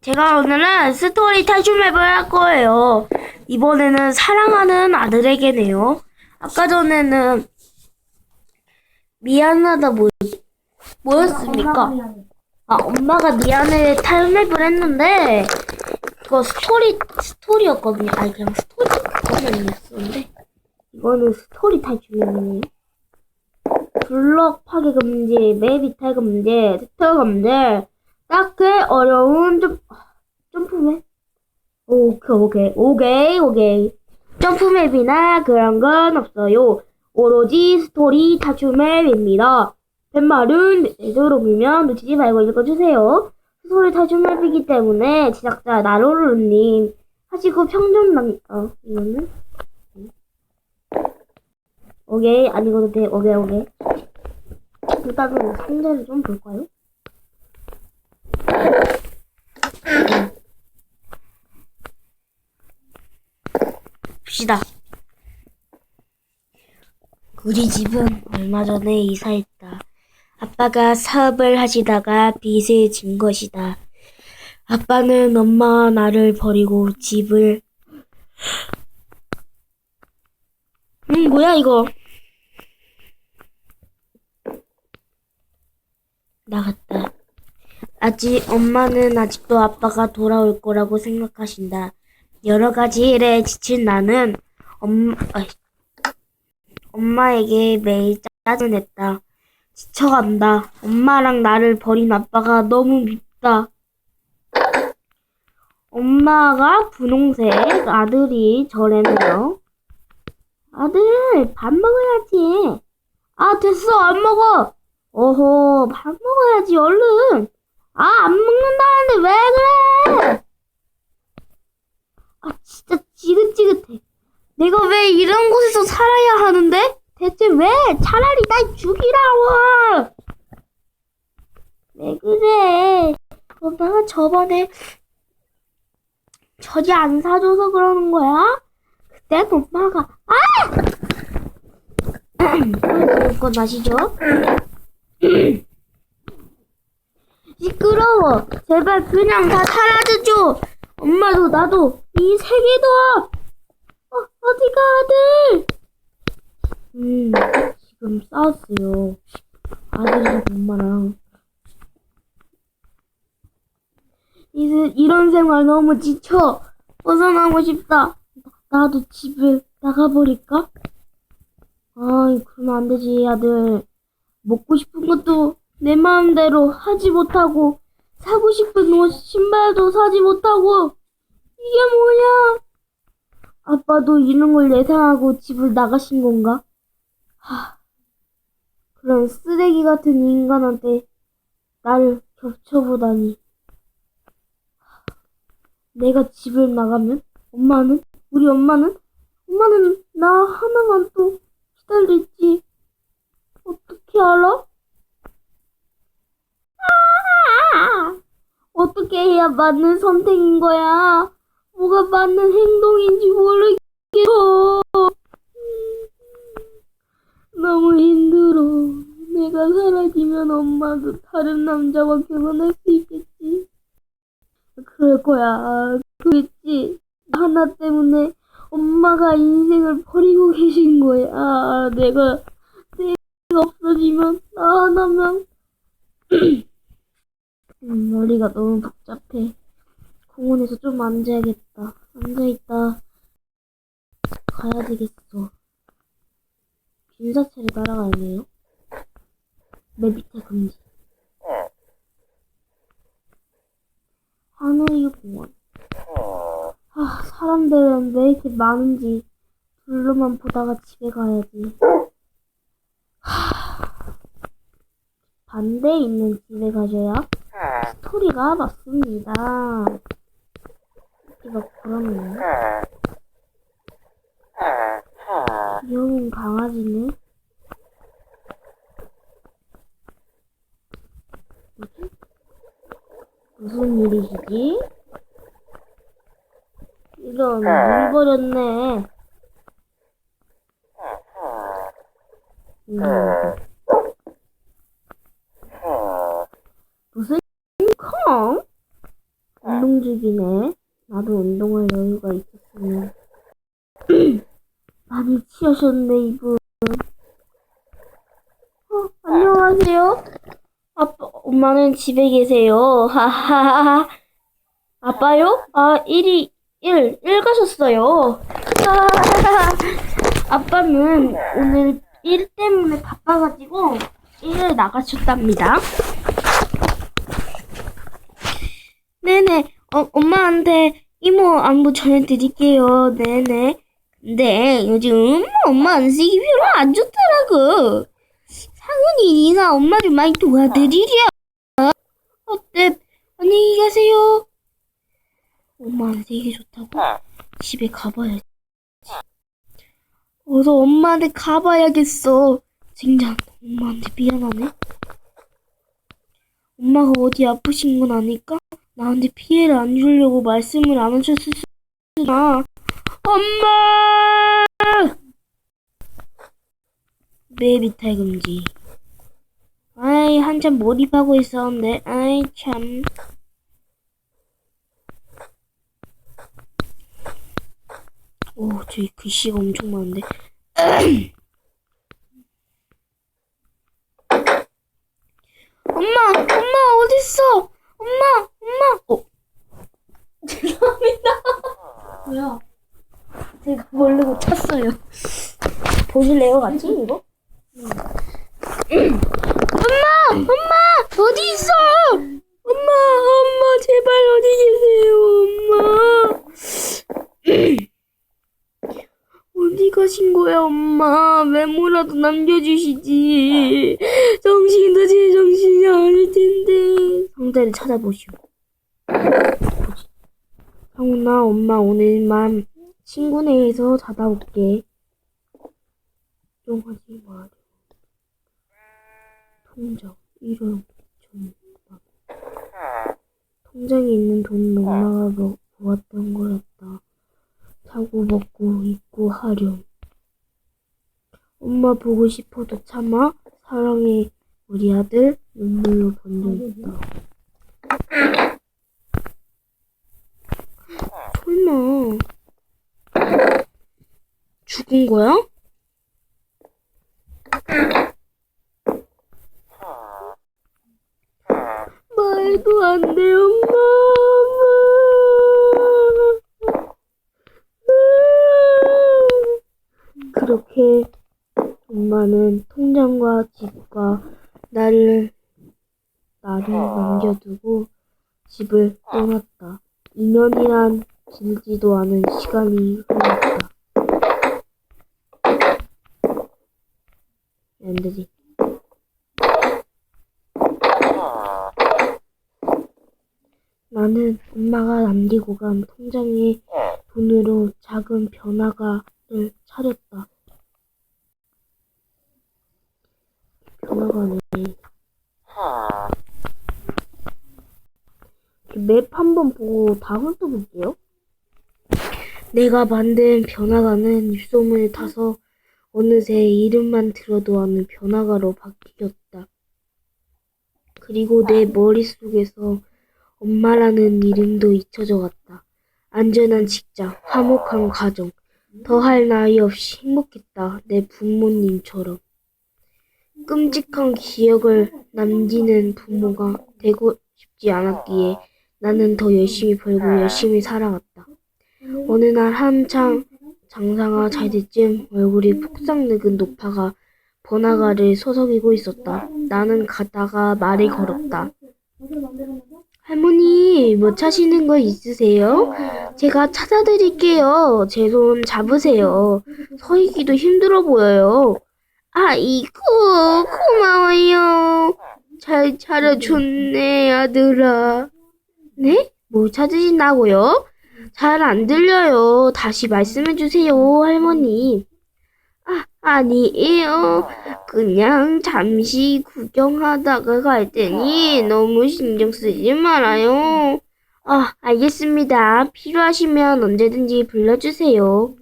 제가 오늘은 스토리 탈출맵을 할 거예요. 이번에는 사랑하는 아들에게네요. 아까 전에는 미안하다 뭐, 뭐였습니까? 아, 엄마가 미안해 탈맵을 했는데, 그거 스토리, 스토리였거든요. 아니, 그냥 스토리 그거만이었었는데, 이거는 스토리 탈출맵이네요. 블럭 파괴 금지, 맵 이탈 금지, 섹터 금지, 딱히 어려운 점, 점프맵? 오케이, 오케이, 오케이, 오케이. 점프맵이나 그런 건 없어요. 오로지 스토리 탈출맵입니다. 팻말은 제대로 밀면 놓치지 말고 읽어주세요. 스토리 탈출맵이기 때문에 제작자 나로르님 하시고 평점 남, 어, 이거는? 오케이, 안 읽어도 돼. 오케이, 오케이. 일단은 상자를 좀 볼까요? 봅시다. 우리 집은 얼마 전에 이사했다. 아빠가 사업을 하시다가 빚을 진 것이다. 아빠는 엄마와 나를 버리고 집을 음 뭐야 이거 나갔다. 아직 엄마는 아직도 아빠가 돌아올 거라고 생각하신다. 여러 가지 일에 지친 나는 엄, 아이, 엄마에게 매일 짜증냈다. 지쳐간다. 엄마랑 나를 버린 아빠가 너무 밉다. 엄마가 분홍색 아들이 저래네요. 아들, 밥 먹어야지. 아, 됐어, 안 먹어. 어허, 밥 먹어야지, 얼른. 아, 안 먹는다는데 왜 그래? 아, 진짜 지긋지긋해. 내가 왜 이런 곳에서 살아야 하는데? 대체 왜? 차라리 날 죽이라고! 왜 그래? 엄마가 저번에 저지 안 사줘서 그러는 거야? 그땐 엄마가, 아! 그건 아시죠? 시끄러워. 제발 그냥 다 사라져줘. 엄마도 나도 이 세계도. 어, 어디가 아들? 음, 지금 싸웠어요. 아들이랑 엄마랑. 이제 이런 생활 너무 지쳐. 벗어나고 싶다. 나도 집을 나가버릴까? 아이, 그러면 안 되지, 아들. 먹고 싶은 것도 내 마음대로 하지 못하고, 사고 싶은 옷, 신발도 사지 못하고, 이게 뭐야? 아빠도 이런 걸 예상하고 집을 나가신 건가? 하, 그런 쓰레기 같은 인간한테 나를 겹쳐보다니. 하, 내가 집을 나가면 엄마는? 우리 엄마는? 엄마는 나 하나만 또 기다릴지. 어떻게 알아? 아! 해야 맞는 선택인 거야? 뭐가 맞는 행동인지 모르겠어. 음, 너무 힘들어. 내가 사라지면 엄마도 다른 남자와 결혼할 수 있겠지. 그럴 거야. 그겠지. 하나 때문에 엄마가 인생을 버리고 계신 거야. 내가, 내가 없어지면 나 하나면 음, 머리가 너무 복잡해. 공원에서 좀 앉아야겠다. 앉아있다. 가야 되겠어. 빈사체를 따라가야네요. 내 밑에 금지. 하늘이 공원. 아, 사람들은 왜 이렇게 많은지 둘로만 보다가 집에 가야지. 하, 반대에 있는 집에 가셔야 스토리가 맞습니다. 이거 그렇네. 귀여운 강아지네. 뭐지? 무슨 일이시지? 이런, 물 버렸네. 음. 무슨 움직이네. 나도 운동할 여유가 있었으면. 많이 치우셨네, 이분. 어, 안녕하세요. 아빠, 엄마는 집에 계세요. 하하하. 아빠요? 아, 일이, 일, 일 가셨어요. 하하하. 아빠는 오늘 일 때문에 바빠가지고 일을 나가셨답니다. 네네, 어, 엄마한테 이모 안부 전해드릴게요. 네네. 근데 요즘 엄마 안색이 별로 안 좋더라고. 상훈이가 엄마를 많이 도와드리려. 어때? 안녕히 가세요. 엄마 안색이 좋다고? 집에 가봐야지. 어서 엄마한테 가봐야겠어. 쟁장, 엄마한테 미안하네. 엄마가 어디 아프신 건 아닐까? 나한테 피해를 안 주려고 말씀을 안 하셨을 수나. 엄마! 베이비탈 금지. 아이, 한참 몰입하고 있었는데, 아이, 참. 오, 저기 글씨가 엄청 많은데. 엄마, 엄마, 어딨어? 엄마. 어. 죄송합니다. 뭐야? 제가 모르고 찼어요. 보실래요, 같이 이거? 엄마, 엄마, 어디 있어? 엄마, 엄마, 제발 어디 계세요, 엄마? 어디 가신 거야, 엄마? 메모라도 남겨주시지. 정신도 제 정신이 아닐 텐데. 상자를 찾아보시오. 형훈아, 엄마 오늘만 친구네에서 자다 올게. 걱정하지 마라. 통장 1억 2천만. 통장에 있는 돈은 엄마가 모- 모았던 거였다. 사고 먹고 입고 하렴. 엄마 보고 싶어도 참아. 사랑해 우리 아들 눈물로 번져있다. 설마 죽은 거야? 말도 안 돼, 엄마. 그렇게 엄마는 통장과 집과 나를 나를 남겨두고 집을 떠났다. 2년이란 길지도 않은 시간이 흘렀다. 안 되지. 나는 엄마가 남기고 간 통장에 돈으로 작은 변화가를 차렸다. 변화가네. 맵 한번 보고 다 훑어볼게요. 내가 만든 변화가는 입소문을 타서 어느새 이름만 들어도 아는 변화가로 바뀌었다. 그리고 내 머릿속에서 엄마라는 이름도 잊혀져 갔다. 안전한 직장, 화목한 가정, 더할 나위 없이 행복했다. 내 부모님처럼. 끔찍한 기억을 남기는 부모가 되고 싶지 않았기에 나는 더 열심히 벌고 열심히 살아갔다. 어느 날 한창 장사가 잘 때쯤 얼굴이 폭삭 늙은 노파가 번화가를 서성이고 있었다. 나는 가다가 말을 걸었다. 할머니, 뭐 차시는 거 있으세요? 제가 찾아드릴게요. 제 손 잡으세요. 서 있기도 힘들어 보여요. 아이고, 고마워요. 잘 차려줬네, 아들아. 네? 뭐 찾으신다고요? 잘 안 들려요. 다시 말씀해 주세요, 할머니. 아, 아니에요. 그냥 잠시 구경하다가 갈 테니 너무 신경 쓰지 말아요. 아, 알겠습니다. 필요하시면 언제든지 불러주세요.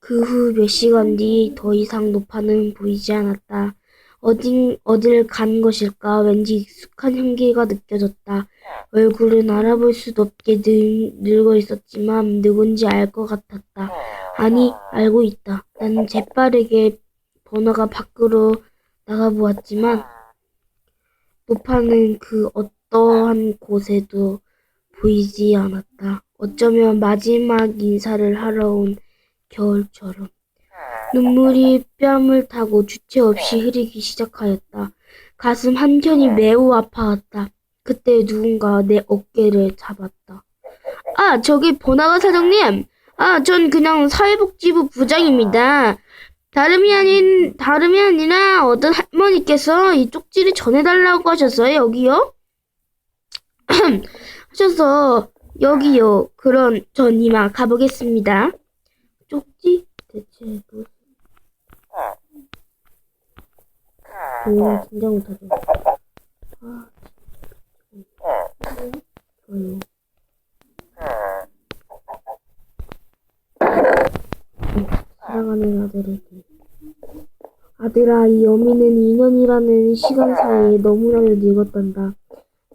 그 후 몇 시간 뒤 더 이상 노파는 보이지 않았다. 어딘, 어딜 간 것일까 왠지 익숙한 향기가 느껴졌다. 얼굴은 알아볼 수도 없게 늙, 늙어 있었지만 누군지 알 것 같았다. 아니, 알고 있다. 나는 재빠르게 번화가 밖으로 나가보았지만 노파는 그 어떠한 곳에도 보이지 않았다. 어쩌면 마지막 인사를 하러 온 겨울처럼. 눈물이 뺨을 타고 주체 없이 흐르기 시작하였다. 가슴 한켠이 매우 아파왔다. 그때 누군가 내 어깨를 잡았다. 아, 저기 번화가 사장님. 아, 전 그냥 사회복지부 부장입니다. 다름이 아닌, 다름이 아니라 어떤 할머니께서 이 쪽지를 전해달라고 하셨어요, 여기요? 하셔서, 여기요. 그럼 전 이만 가보겠습니다. 쪽지? 대체 무슨. 조용히 진짜 못하죠. 아, 좋아요. 사랑하는 아들에게. 아들아, 이 어미는 2년이라는 시간 사이에 너무나도 늙었단다.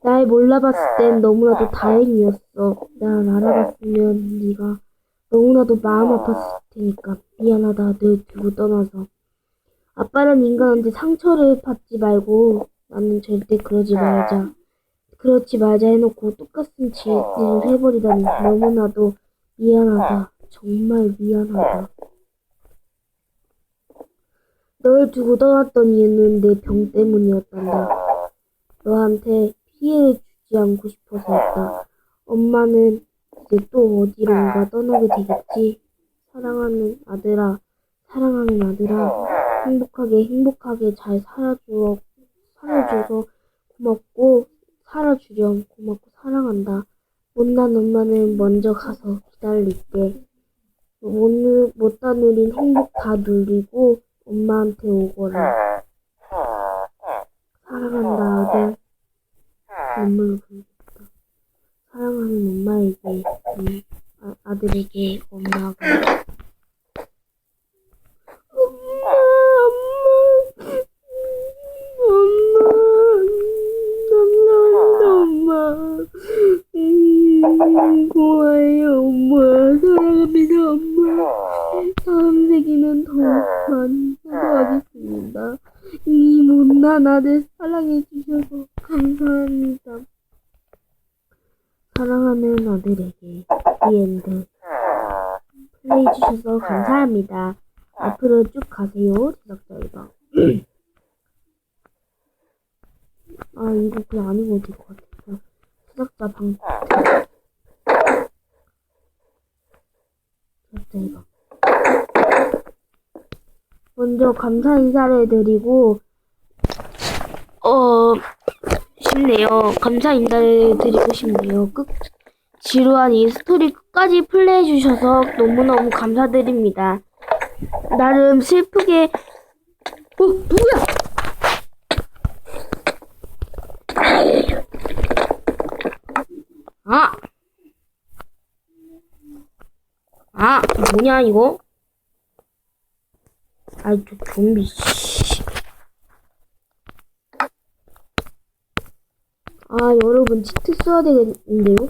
날 몰라봤을 땐 너무나도 다행이었어. 날 알아봤으면 네가 너무나도 마음 아팠을 테니까 미안하다. 늘 두고 떠나서. 아빠는 인간한테 상처를 받지 말고 나는 절대 그러지 말자. 그렇지 말자 해놓고 똑같은 짓을 해버리다니 너무나도 미안하다. 정말 미안하다. 널 두고 떠났던 이유는 내 병 때문이었단다. 너한테 피해를 주지 않고 싶어서였다. 엄마는 이제 또 어디론가 떠나게 되겠지. 사랑하는 아들아, 사랑하는 아들아, 행복하게 행복하게 잘 살아주어, 살아줘서 고맙고, 살아주렴 고맙고 사랑한다. 못난 엄마는 먼저 가서 기다릴게. 못, 누- 못다 누린 행복 다 누리고 엄마한테 오거라. 사랑한다 아들. 눈물로 보냈다. 사랑하는 엄마에게, 음, 아, 아들에게 엄마가 엄마, 엄마, 엄마, 감사합니다, 엄마. 음, 고마워요, 엄마. 사랑합니다, 엄마. 다음 생에는 더 많이 사랑하겠습니다. 이 못난 아들 사랑해 주셔서 감사합니다. 사랑하는 아들에게 이엔드 플레이 주셔서 감사합니다. 앞으로 쭉 가세요, 제작자이다. 아, 이거 그냥 될것 같아. 제작자 방, 제작자이다. 먼저 감사 인사를 드리고, 어, 싶네요. 감사 인사를 드리고 싶네요. 끝, 지루한 이 스토리 끝까지 플레이해 주셔서 너무너무 감사드립니다. 나름 슬프게, 어, 누구야? 아! 아, 뭐냐, 이거? 아이, 저 좀비, 씨. 아, 여러분, 치트 써야 되겠는데요?